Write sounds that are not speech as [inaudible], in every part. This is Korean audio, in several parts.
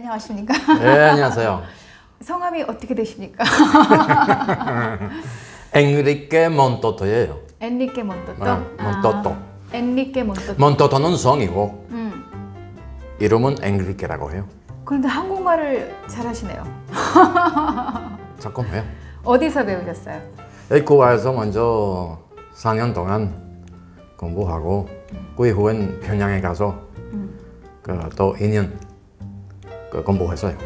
안녕하십니까? 네, 안녕하세요. [laughs] 성함이 어떻게 되십니까? 앵리케 몬토토예요. 엔리케 몬토토. 네, 몬토토. 아, 엔리케 몬토토. 몬토토는 성이고 음. 이름은 앵리케라고 해요. 그런데 한국말을 잘하시네요. [laughs] 해요. 어디서 배우셨어요? 에쿠바에서 먼저 4년 동안 공부하고 그 이후엔 평양에 가서 그또 2년 그 공부했어요.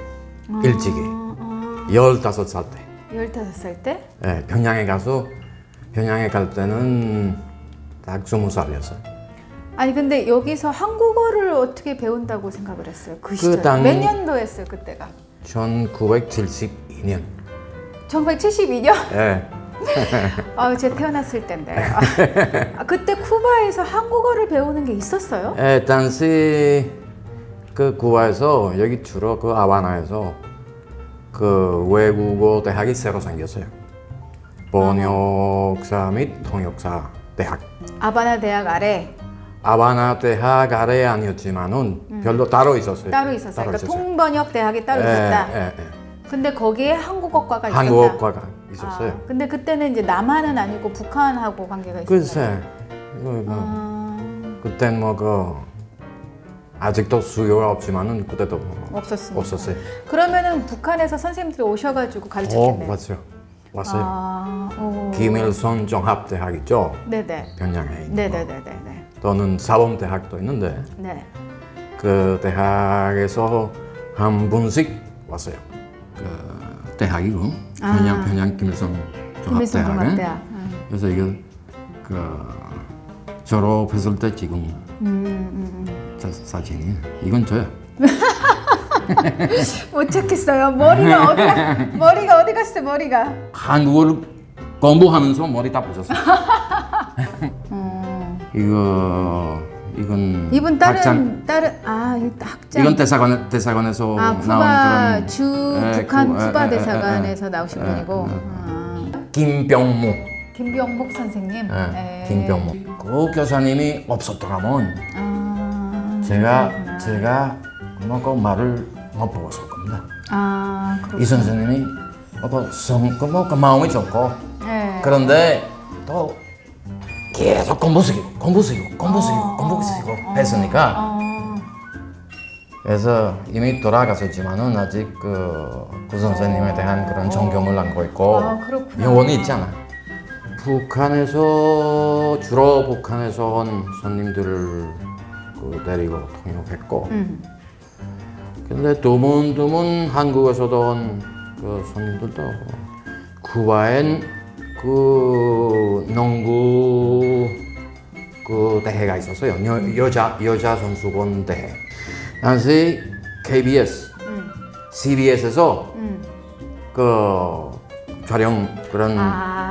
일찍이 어, 15살 때. 15살 때? 예, 평양에 가서 평양에 갈 때는 딱 20살이었어요. 아니 근데 여기서 한국어를 어떻게 배운다고 생각을 했어요? 그 시절. 당- 몇 년도였어요 그때가? 1972년. 1972년? 예. [laughs] 아, 제가 태어났을 때인데. 아, [laughs] 아, 그때 쿠바에서 한국어를 배우는 게 있었어요? 예, 당시 그 구바에서 여기 주로 그 아바나에서 그 외국어 대학이 새로 생겼어요. 번역사 및 통역사 대학. 아바나 대학 아래 아바나 대학 아래 아니었지만은 별로 따로 있었어요. 음. 따로 있었어요. 따로 그러니까 있었어요. 통번역 대학이 따로 예, 있었다. 예, 예. 근데 거기에 한국어과가 있었다. 한국어과가 있었어요. 아, 근데 그때는 이제 남한은 아니고 북한하고 관계가 있었어요. 글쎄, 이거 뭐 아, 그땐 뭐그 아직도 수요가 없지만은 그때도 뭐 없었습니다. 없었어요. 그러면은 북한에서 선생님들이 오셔가지고 어, 가르쳤겠네요. 맞죠. 왔어요. 아, 오. 김일성 종합대학 있죠. 네네. 평양에 있는 거. 네네네네네. 또는 사범대학도 있는데 네. 그 대학에서 한 분씩 왔어요. 그 대학이고 아. 평양 평양 김일성 김일성 종합대학에 종합대학. 음, 그래서 이거 그 졸업했을 때 지금 음, 음, 음. 자, 사진이 이건 저요. [laughs] 못 찾겠어요. 머리가 어디 가 머리가 어디 갔어? 머리가. 한국어를 공부하면서 머리 다 빠졌어요. 음. [laughs] 이거 이건 이분 다른 학장- 다른 아 이 학장. 이건 대사관 대사관에서 아 나온 쿠바 그런 주 예, 북한 구- 예, 쿠바 예, 예, 대사관에서 예, 나오신 예, 분이고 예. 아, 김병무. 김병목 선생님. 예, 예. 김병무. 그 교사님이 없었더라면 아, 제가 그렇구나. 제가 뭐그 말을 못 배웠을 겁니다. 아. 이 선생님이 뭐그 뭐, 그 마음이 좋고 예. 그런데 또 계속 공부시키고 공부시키고 공부시키고 어, 공부시키고 어, 했으니까 어, 그래서 이미 돌아가셨지만은 아직 그, 그 선생님에 대한 그런 존경을 안고 있고 아. 영원히 있잖아. 북한에서 주로 북한에서 온 손님들을 그 데리고 통역했고, 음. 근데 드문드문 한국에서도 온 그 손님들도 쿠바엔 그 농구 그 대회가 있었어요. 여, 여자 여자 선수권 대회. 당시 KBS, 음. CBS에서 음. 그 촬영 그런 아.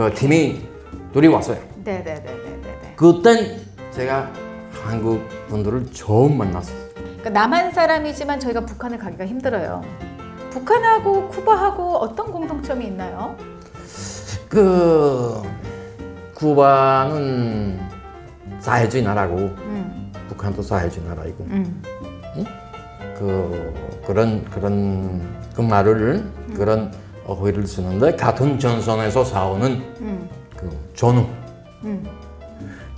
그 팀이 둘이 왔어요. 네네네네네. 그땐 제가 한국 분들을 처음 만났어요. 그러니까 남한 사람이지만 저희가 북한을 가기가 힘들어요. 북한하고 쿠바하고 어떤 공통점이 있나요? 그 쿠바는 사회주의 나라고 음. 북한도 사회주의 나라이고 음. 그 그런 그런 그 말을 그런 어휘를 쓰는데 같은 전선에서 싸우는 음. 그 전후 음.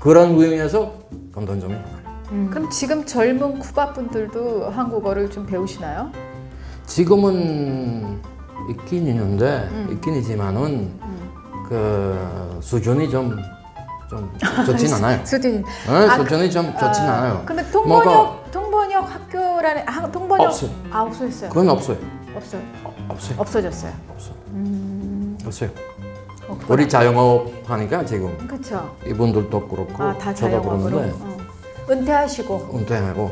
그런 의미에서 공통점이 많아요. 음. 그럼 지금 젊은 쿠바 분들도 한국어를 좀 배우시나요? 지금은 있긴 있는데 음. 있긴 있지만은 그 수준이 좀 좀 좋진 [laughs] 않아요. 수준이. 네, 아, 수준이 좀 좋진 아, 않아요. 근데 통번역 뭐가 통번역 학교라는 아, 통번역 없어요. 아 없어졌어요. 그건 없어요. 없어요. 어, 없어요. 없어졌어요. 없어요. 음. 없어요. 없구나. 우리 자영업 하니까 지금 그렇죠. 이분들도 그렇고 아, 다 저도 자영업으로. 그러는데 어. 은퇴하시고 은퇴하고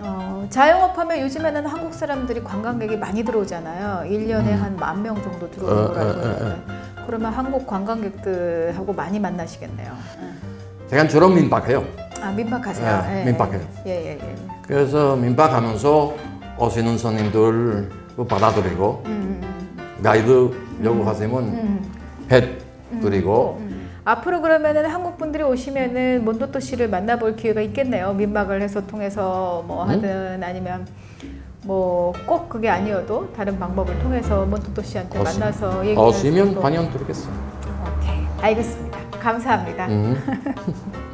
어, 자영업하면 요즘에는 한국 사람들이 관광객이 많이 들어오잖아요. 1년에 한 만 명 정도 들어오는 어, 어, 어, 있는데 그러면 한국 관광객들하고 많이 만나시겠네요. 응. 제가 주로 민박해요. 아 민박하세요? 네, 예, 민박해요. 예예예. 예, 예. 그래서 민박하면서 오시는 손님들 그 받아들이고 음, 음, 가이드 요구하시면 음. 해드리고 음. 앞으로 그러면은 한국 분들이 오시면은 몬도토 씨를 만나볼 기회가 있겠네요. 민박을 해서 통해서 뭐 음? 하든 아니면 뭐 꼭 그게 아니어도 다른 방법을 통해서 몬토토 씨한테 어시- 만나서 얘기할 수 있고. 환영 드리겠어. 오케이 알겠습니다. 감사합니다. 음. [laughs]